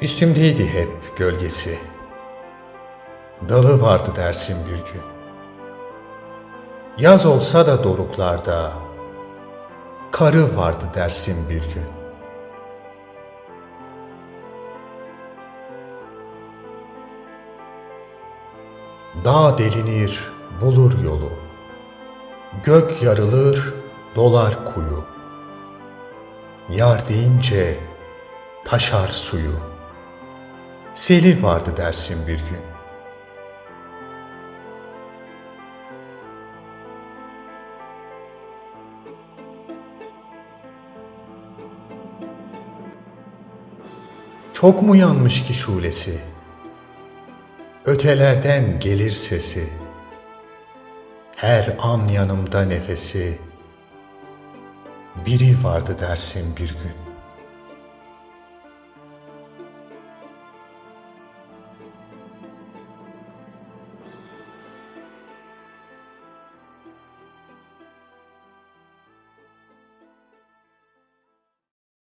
Üstümdeydi hep gölgesi. Dalı vardı dersin bir gün. Yaz olsa da doruklarda, karı vardı dersin bir gün. Dağ delinir, bulur yolu. Gök yarılır, dolar kuyu. Yar deyince taşar suyu. Seli vardı dersin bir gün. Çok mu yanmış ki şulesi? Ötelerden gelir sesi. Her an yanımda nefesi. Biri vardı dersin bir gün.